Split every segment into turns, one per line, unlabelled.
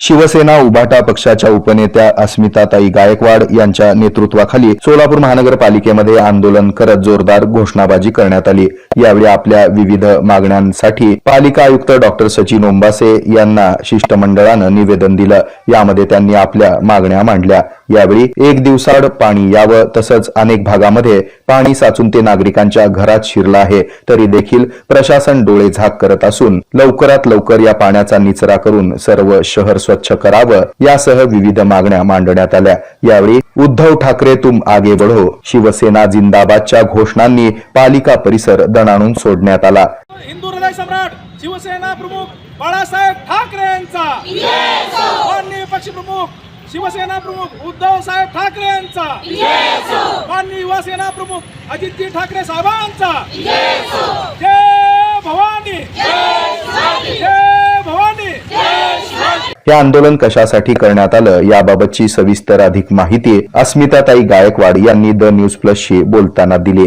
शिवसेना उभाटा पक्षाच्या उपनेत्या अस्मिताताई गायकवाड यांच्या नेतृत्वाखाली सोलापूर महानगरपालिकेमध्ये आंदोलन करत जोरदार घोषणाबाजी करण्यात आली. यावेळी आपल्या विविध मागण्यांसाठी पालिका आयुक्त डॉक्टर सचिन ओंबासे यांना शिष्टमंडळानं निवेदन दिलं. यामध्ये त्यांनी आपल्या मागण्या मांडल्या. यावेळी एक दिवसाड पाणी यावं तसंच अनेक भागामध्ये पाणी साचून ते नागरिकांच्या घरात शिरलं आहे. तरी देखील प्रशासन डोळे झाक करत असून लवकरात लवकर या पाण्याचा निचरा करून सर्व शहर स्वच्छ करावं यासह विविध मागण्या मांडण्यात आल्या. यावेळी उद्धव ठाकरे तुम आगे बढो. शिवसेना जिंदाबादच्या घोषणांनी पालिका परिसर दणाणून सोडण्यात आला.
हिंदू हृदय सम्राट शिवसेना प्रमुख बाळासाहेब ठाकरे यांचा. माननीय पक्षप्रमुख शिवसेना प्रमुख उद्धव साहेब ठाकरे यांचा. माननीय युवा सेना प्रमुख अजितजी ठाकरे साहेबांचा जय भवानी जय भवानी
हे आंदोलन कशासाठी करण्यात आलं याबाबतची सविस्तर अधिक माहिती अस्मिताताई गायकवाड यांनी द न्यूज प्लसशी बोलताना दिली.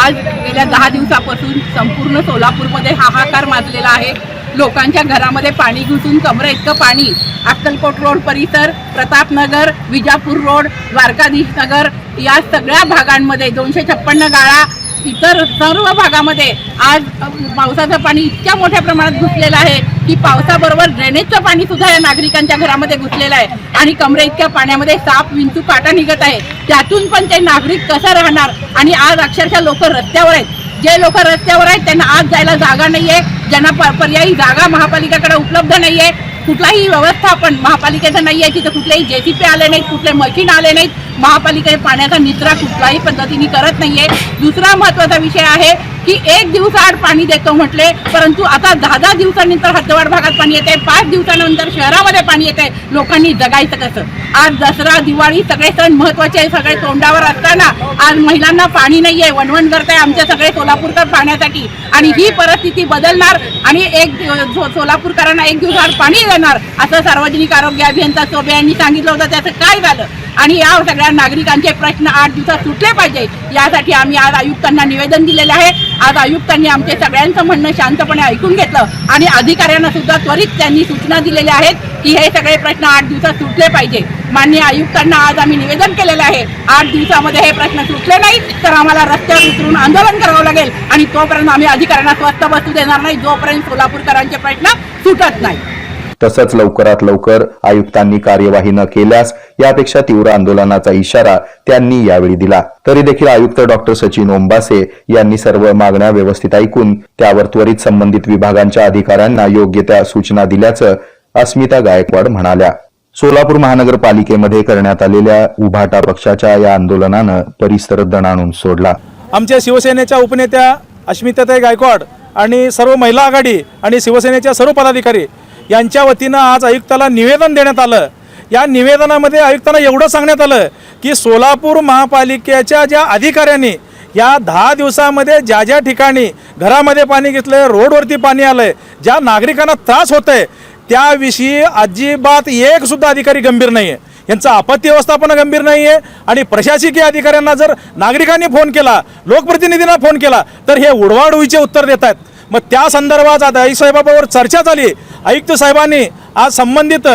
आज गेल्या दहा दिवसापासून संपूर्ण सोलापूरमध्ये हाहाकार माजलेला आहे. लोकांच्या घरामध्ये पाणी घुसून कमरे इतकं पाणी. अक्कलकोट रोड परिसर प्रतापनगर विजापूर रोड द्वारकाधीश नगर या सगळ्या भागांमध्ये दोनशे छप्पन्न गाळा इतर सर्व भागामध्ये आज पावसाचं पाणी इतक्या मोठ्या प्रमाणात घुसलेलं आहे की पावसाबरोबर ड्रेनेजचं पाणी सुद्धा या नागरिकांच्या घरामध्ये घुसलेलं आहे. आणि कमरे इतक्या पाण्यामध्ये साप विंचू काटा निघत आहे. त्यातून पण ते नागरिक कसं राहणार? आणि आज अक्षरशः लोक रस्त्यावर आहेत. जे लोक रस्त्यावर आहेत त्यांना आज जायला जागा नाहीये. ज्यांना पर्यायी जागा महापालिकेकडे उपलब्ध नाहीये. कुठलाही व्यवस्थापन महापालिकेचं नाही आहे तिथं कुठलेही जेसीपी आले नाहीत कुठले मशीन आले नाहीत. महापालिका पाण्याचा निचरा कुठल्याही पद्धतीने करत नाहीये. दुसरा महत्त्वाचा विषय आहे की एक दिवसाआड पाणी देतो म्हटले परंतु आता दहा दहा दिवसानंतर हद्दवाड भागात पाणी येते पाच दिवसानंतर शहरामध्ये पाणी येते लोकांनी जगायचं कसं? आज दसरा दिवाळी सगळे सण महत्त्वाचे सगळे तोंडावर असताना. आज महिलांना पाणी नाहीये वणवण करताय आमचे सगळे सोलापूरकर पाण्यासाठी. आणि ही परिस्थिती बदलणार आणि एक सोलापूरकरांना एक दिवसाआड पाणी देणार असं सार्वजनिक आरोग्य अभियंता चोबे यांनी सांगितलं होतं. त्याचं काय झालं? आणि या सगळ्या नागरिकांचे प्रश्न आठ दिवसात सुटले पाहिजे यासाठी आम्ही आज आयुक्तांना निवेदन दिलेलं आहे. आज आयुक्तांनी आमचे सगळ्यांचं म्हणणं शांतपणे ऐकून घेतलं आणि अधिकाऱ्यांना सुद्धा त्वरित त्यांनी सूचना दिलेल्या आहेत की हे सगळे प्रश्न आठ दिवसात सुटले पाहिजे. माननीय आयुक्तांना आज आम्ही निवेदन केलेलं आहे. आठ दिवसामध्ये हे प्रश्न सुटले नाही तर आम्हाला रस्त्यावर उतरून आंदोलन करावं लागेल आणि तोपर्यंत आम्ही अधिकाऱ्यांना स्वस्त बसू देणार नाही जोपर्यंत सोलापूरकरांचे प्रश्न सुटत नाही
तसंच लवकरात लवकर आयुक्तांनी कार्यवाही न केल्यास यापेक्षा तीव्र आंदोलनाचा इशारा त्यांनी यावेळी दिला. तरी देखील आयुक्त डॉक्टर सचिन ओंबासे यांनी सर्व मागण्या व्यवस्थित ऐकून त्यावर त्वरित संबंधित विभागांच्या अधिकाऱ्यांना योग्य त्या सूचना दिल्याचं अस्मिता गायकवाड म्हणाल्या. सोलापूर महानगरपालिकेमध्ये करण्यात आलेल्या उभाटा पक्षाच्या या आंदोलनानं परिसर दणाणून सोडला.
आमच्या शिवसेनेच्या उपनेत्या अस्मिताताई गायकवाड आणि सर्व महिला आघाडी आणि शिवसेनेच्या सर्व पदाधिकारी यांच्या वतीनं आज आयुक्ताला निवेदन देण्यात आलं. या निवेदनामध्ये आयुक्तांना एवढं सांगण्यात आलं की सोलापूर महापालिकेच्या ज्या अधिकाऱ्यांनी या दहा दिवसामध्ये ज्या ज्या ठिकाणी घरामध्ये पाणी घेतलं रोडवरती पाणी आलंय ज्या नागरिकांना त्रास होतोय त्याविषयी अजिबात एकसुद्धा अधिकारी गंभीर नाही आहे यांचं आपत्ती व्यवस्थापन गंभीर नाही आहे आणि प्रशासकीय अधिकाऱ्यांना जर नागरिकांनी फोन केला लोकप्रतिनिधींना फोन केला तर हे उडवाडवीचे उत्तर देत आहेत मग त्या संदर्भात आता आईसाहेबाबरोबर चर्चा झाली. आयुक्त साहेबांनी आज संबंधित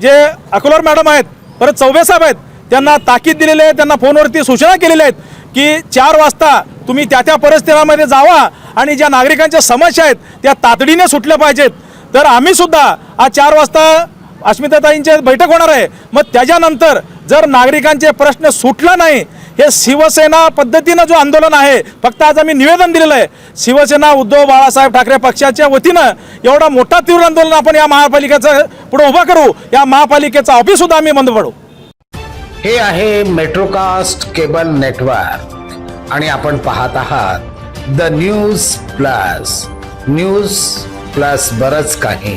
जे अकोलर मॅडम आहेत परत चौबे साहेब आहेत त्यांना ताकीद दिलेली आहे त्यांना फोनवरती सूचना केलेल्या आहेत की चार वाजता तुम्ही त्या त्या परिस्थितीमध्ये जावा आणि ज्या नागरिकांच्या समस्या आहेत त्या तातडीने सुटल्या पाहिजेत. तर आम्हीसुद्धा आज चार वाजता अस्मिताताईंचे बैठक होणार आहे. मग त्याच्यानंतर जर नागरिकांचे प्रश्न सुटला नाही हे शिवसेना पद्धतीनं जो आंदोलन आहे फक्त आज आम्ही निवेदन दिलेलं आहे शिवसेना उद्धव बाळासाहेब ठाकरे पक्षाच्या वतीनं एवढा मोठा तीव्र आंदोलन आपण या महापालिकेचं पुढे उभा करू या महापालिकेचं ऑफिस सुद्धा आम्ही बंद पडू.
हे आहे मेट्रोकास्ट केबल नेटवर्क आणि आपण पाहत आहात the news plus news plus बरंच काही.